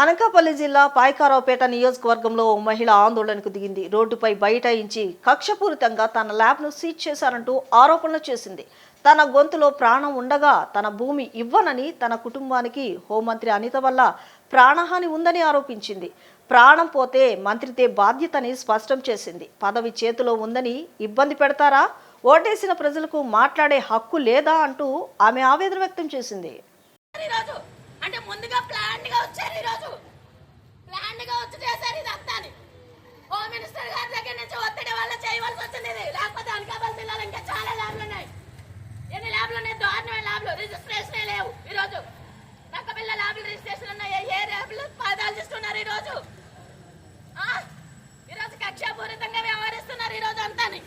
అనకాపల్లి జిల్లా పాయకారావుపేట నియోజకవర్గంలో ఓ మహిళ ఆందోళనకు దిగింది. రోడ్డుపై బైఠాయించి కక్షపూరితంగా తన ల్యాబ్ను సీజ్ చేశారంటూ ఆరోపణలు చేసింది. తన గొంతులో ప్రాణం ఉండగా తన భూమి ఇవ్వనని తన కుటుంబానికి హోంమంత్రి అనిత వల్ల ప్రాణహాని ఉందని ఆరోపించింది. ప్రాణం పోతే మంత్రితే బాధ్యతని స్పష్టం చేసింది. పదవి చేతిలో ఉందని ఇబ్బంది పెడతారా? ఓటేసిన ప్రజలకు మాట్లాడే హక్కు లేదా అంటూ ఆమె ఆవేదన వ్యక్తం చేసింది. అంటే ముందుగా ప్లాన్డ్గా వచ్చారు ఈరోజు. ప్లాన్డ్గా వచ్చి చేశారు ఇదంతా అంతాని హోమ్ మినిస్టర్ గారి దగ్గర నుంచి ఒత్తిడి వల్ల చేయవలసి వచ్చింది ఇది. లేకపోతే అనకాపల్లి జిల్లాలో ఇంకా చాలా ల్యాబ్లు ఉన్నాయి. ఎన్ని ల్యాబ్లు ఉన్నాయి? దారుణమైన ల్యాబ్లు. రిజిస్ట్రేషన్ లేవు ఈరోజు. నక్కపిల్ల ల్యాబ్లు రిజిస్ట్రేషన్ ఉన్నాయి. ఏ ల్యాబ్లు? పాదాలు ఈ ఈరోజు. ఈరోజు కక్షాపూరితంగా వ్యవహరిస్తున్నారు ఈరోజు అంతాని.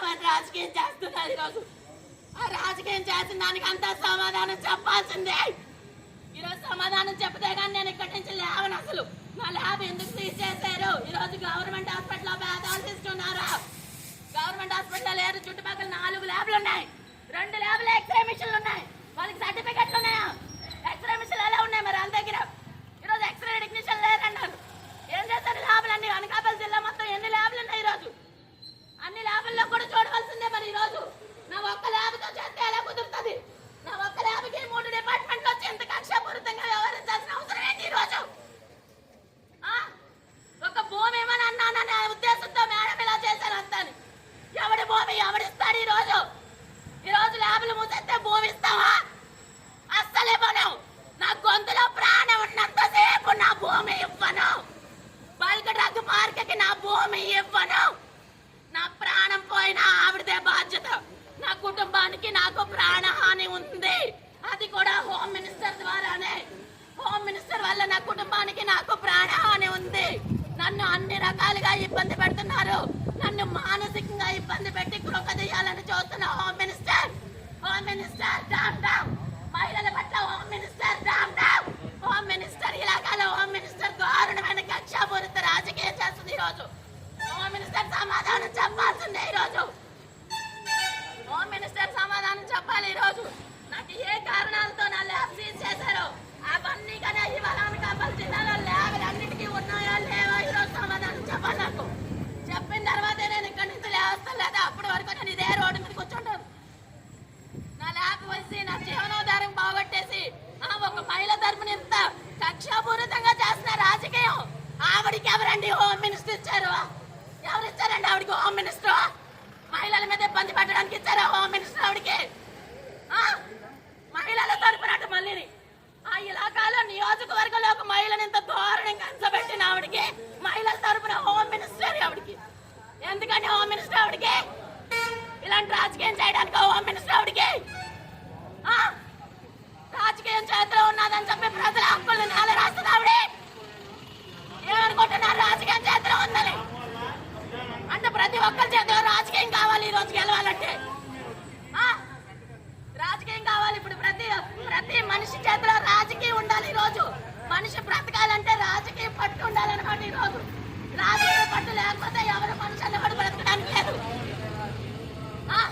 రాజకీయం చేస్తున్నారు ఈ రోజు ఆ రాజకీయం చేసిన దానికి అంతా సమాధానం చెప్పాల్సిందే. ఈ రోజు సమాధానం చెప్తే కానీ నేను ఇక్కడి నుంచి లేవను అసలు. నా ల్యాబ్ ఎందుకు సీజ్ చేశారు? ఈ రోజు గవర్నమెంట్ హాస్పిటల్లో భేదాలు గవర్నమెంట్ హాస్పిటల్ లేరు. చుట్టుపక్కల నాలుగు ల్యాబ్లు ఉన్నాయి. రెండు ల్యాబ్లు ఎక్స్రే మిషన్లు ఉన్నాయి. వాళ్ళకి సర్టిఫికెట్లు ఉన్నాయా? ఎక్స్రే మిషన్లు ఎలా ఉన్నాయి మరి వాళ్ళ దగ్గర? ఈరోజు ఎక్స్రే టెక్నీషియన్ లేరన్నారు ఏం చేస్తారు ల్యాబ్లు అన్ని అనకాపల్లి జిల్లా మొత్తం ఎన్ని ల్యాబ్లు ఉన్నాయి ఈరోజు అన్ని ల్యాబుల్లో కూడా చూడవలసిందే మరి ఈరోజు నా ఒక్క ల్యాబ్తో చేస్తే ఎలా కుదురుతుంది నా ఒక్క ల్యాబ్కి మూడు డిపార్ట్మెంట్లు వచ్చి ఎంత కక్షపూరితంగా వ్యవహరించాల్సిన అవసరం ఏంటి ఈరోజు ఆ? ఒక భూమి ఏమని అన్నాననే ఉద్దేశంతో మేడం ఇలా చేశాను అంతాను ఎవడి భూమి ఎవడిస్తాడు ఈ రోజు ఈ రోజు ల్యాబ్లు మూసేస్తే భూమి ఇస్తావా అస్సలు ఇవ్వను. నా గొంతులో ప్రాణం ఉన్నంతసేపు నా భూమి ఇవ్వను. బల్క్ డ్రగ్ మార్కెట్కి నా భూమి ఇవ్వను. నా ప్రాణం పోయిన ఆవిడదే బాధ్యత. నా కుటుంబానికి నాకు ప్రాణహాని ఉంది. అది కూడా హోమ్ మినిస్టర్ ద్వారానే. హోమ్ మినిస్టర్ వల్ల నా కుటుంబానికి నాకు ప్రాణహాని ఉంది. నన్ను అన్ని రకాలుగా ఇబ్బంది పెడుతున్నారు. నన్ను మానసికంగా ఇబ్బంది పెట్టి కృంగదీయాలని చూస్తున్న హోమ్ మినిస్టర్. హోమ్ మినిస్టర్ డామ్ డామ్ మహిళల పట్ల హోమ్ చేసి నా జీవనోధారం బాగొట్టేసి ఆ ఒక మహిళ తరపున ఇంత కక్షాపూరితంగా చేసిన రాజకీయం ఆవిడికి ఎవరండి హోమ్ మినిస్టర్ ఇచ్చారు? ఎవరు ఇచ్చారండి ఆవిడకి హోమ్ మినిస్టర్? మహిళల మీద ఇబ్బంది పెట్టడానికి ఇచ్చారా హోమ్ మినిస్టర్ ఆవిడకి? ఆ? మహిళల తరపునట్టు మళ్ళీ మళ్ళీని. ఆ ఇలాకాలో నియోజకవర్గంలో ఒక మహిళను ఇంత దారుణంగా అంచబెట్టిన ఆవిడకి మహిళల తరపున హోమ్ మినిస్టర్ ఆవిడకి. ఎందుకంటే హోమ్ మినిస్టర్ ఆవిడకి? ఇలాంటి రాజకీయం చేయడానికి రాజకీయం చేతిలో ఉన్నదని చెప్పి ప్రజల హక్కులు నేల రాస్తుంది ఆవిడ ఏమనుకుంటున్నారు? రాజకీయం చేతిలో ఉందని. అంటే ప్రతి ఒక్కరి చేతిలో రాజకీయం కావాలి ఈ రోజు గెలవాలంటే. ఆ? రాజకీయం కావాలి ఇప్పుడు ప్రతి ప్రతి మనిషి చేతిలో రాజకీయం ఉండాలి ఈ రోజు. మనిషి బ్రతకాలంటే రాజకీయ పట్టు ఉండాలన్నమాట ఈ రోజు. రాజకీయ పట్టు లేకపోతే ఎవరు మనిషి అన్నవాడు బ్రతకడానికి లేదు ఆ?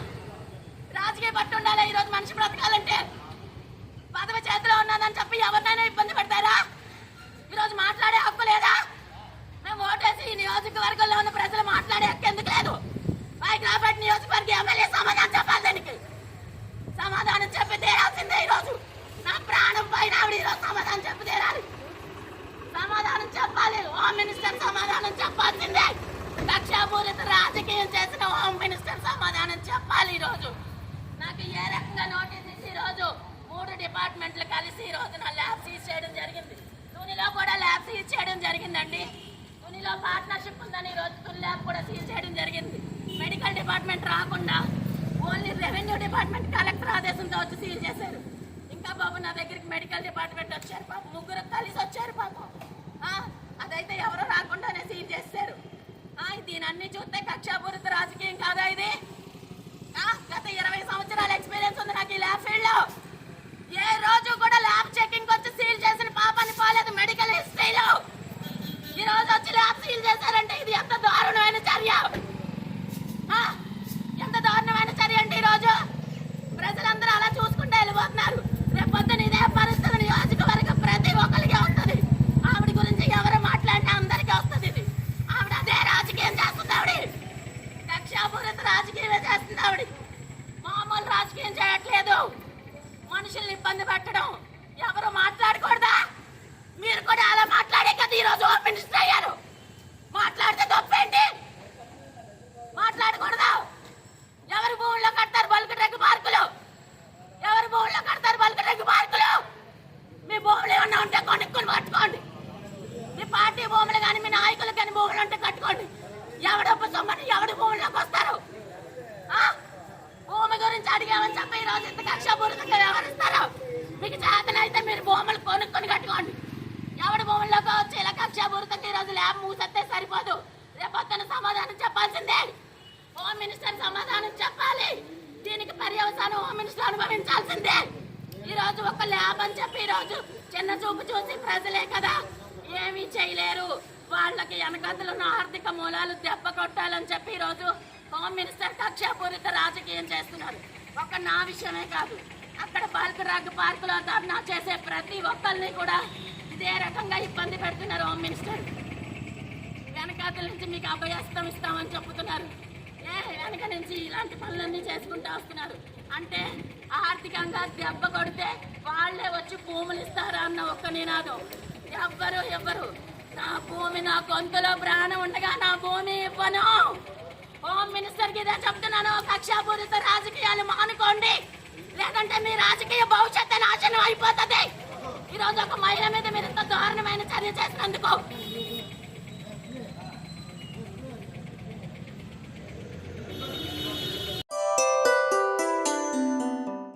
రాజకీయ పట్టు ఉండాలి ఈ రోజు మనిషి బ్రతకాలంటే పదవి చేతిలో ఉన్నదని చెప్పి ఎవరినైనా ఇబ్బంది పెడతారా ఈ రోజు మాట్లాడే హక్కు లేదా మేము ఓటేసి ఈ నియోజకవర్గంలో ఉన్న ప్రజలు మాట్లాడే హక్కు ఎందుకు లేదు? హైదరాబాద్ నియోజకవర్గ ఎమ్మెల్యే సమాధానం చెప్పాలి దానికి. సమాధానం చెప్పి తీరాల్సిందే ఈరోజు. నా ప్రాణం పైన ఆవిడ ఈరోజు సమాధానం చెప్పి తీరాలి. సమాధానం చెప్పాలి. హోమ్ మినిస్టర్ సమాధానం చెప్పాల్సిందే. కక్షాపూరిత రాజకీయం చేసిన హోమ్ మినిస్టర్ సమాధానం చెప్పాలి ఈరోజు. నాకు ఏ రకంగా నోటీస్ ఇచ్చి ఈరోజు మూడు డిపార్ట్మెంట్లు కలిసి ఈరోజు నా ల్యాబ్ సీజ్ చేయడం జరిగింది. తునిలో కూడా ల్యాబ్ సీజ్ చేయడం జరిగిందండి. తునిలో పార్ట్నర్షిప్ ఉందని ఈరోజు తుని ల్యాబ్ కూడా సీల్ చేయడం జరిగింది. మెడికల్ డిపార్ట్మెంట్ రాకుండా ఓన్లీ రెవెన్యూ డిపార్ట్మెంట్ కలెక్టర్ ఆదేశంతో వచ్చి సీల్ చేశారు. ఇంకా బాబు నా దగ్గరికి మెడికల్ డిపార్ట్మెంట్ వచ్చారు పాపం. ముగ్గురు కలిసి వచ్చారు పాపం. అదైతే ఎవరో రాకుండానే సీల్ చేశారు దీని అన్ని చూస్తే కక్షాపూరిత రాజకీయం కాదా ఇది? గత ఇరవై సంవత్సరాల ఎక్స్పీరియన్స్ ఉంది నాకు ఈ ల్యాబ్ ఫీల్డ్ ఎవడొప్ప సొమ్మని ఎవడి భూమిలోకి వస్తారు? భూమి గురించి అడిగామని చెప్పి ఈ రోజు ఇంత కక్షపూరితంగా వ్యవహరిస్తారు? మీకు చేతనైతే మీరు భూములు కొనుక్కొని కట్టుకోండి. ఎవడి భూముల్లోకి వచ్చి ఇలా కక్షపూరితంగా ఈ రోజు ల్యాబ్ మూసేస్తే సరిపోదు. రేపొద్దున సమాధానం చెప్పాల్సిందే. హోమ్ మినిస్టర్ సమాధానం చెప్పాలి. దీనికి పర్యవసానం హోమ్ మినిస్టర్ అనుభవించాల్సిందే. ఈ రోజు ఒక ల్యాబ్ అని చెప్పి ఈ రోజు చిన్న చూపు చూసి ప్రజలే కదా. ఏమీ చేయలేరు. వాళ్ళకి వెనకతలు ఉన్న ఆర్థిక మూలాలు దెబ్బ కొట్టాలని చెప్పి ఈరోజు రోజు హోమ్ మినిస్టర్ కక్షాపూరిత రాజకీయం చేస్తున్నారు. ఒక నా విషయమే కాదు అక్కడ పార్కు రాగ్ పార్కులో ధర్నా చేసే ప్రతి ఒక్కరిని కూడా ఇదే రకంగా ఇబ్బంది పెడుతున్నారు హోమ్ మినిస్టర్. వెనకాతల నుంచి మీకు అభయస్తం ఇస్తామని చెప్తున్నారు ఏ వెనక నుంచి ఇలాంటి పనులన్నీ చేసుకుంటూ వస్తున్నారు. అంటే ఆర్థికంగా దెబ్బ కొడితే వాళ్ళే వచ్చి భూములు ఇస్తారా అన్న ఒక్క నినాదం. ఎవ్వరు ఎవ్వరు. నా భూమి నా గొంతులో ప్రాణం ఉండగా నా భూమి ఇవ్వను. హోమ్ మినిస్టర్ గిదే ఇదే చెప్తున్నాను. కక్షాపూరిత రాజకీయాలు మానుకోండి. లేదంటే మీ రాజకీయ భవిష్యత్తు నాశనం అయిపోతుంది. ఈ ఒక మహిళ మీద మీరు ఇంత దారుణమైన చర్య చేసినందుకు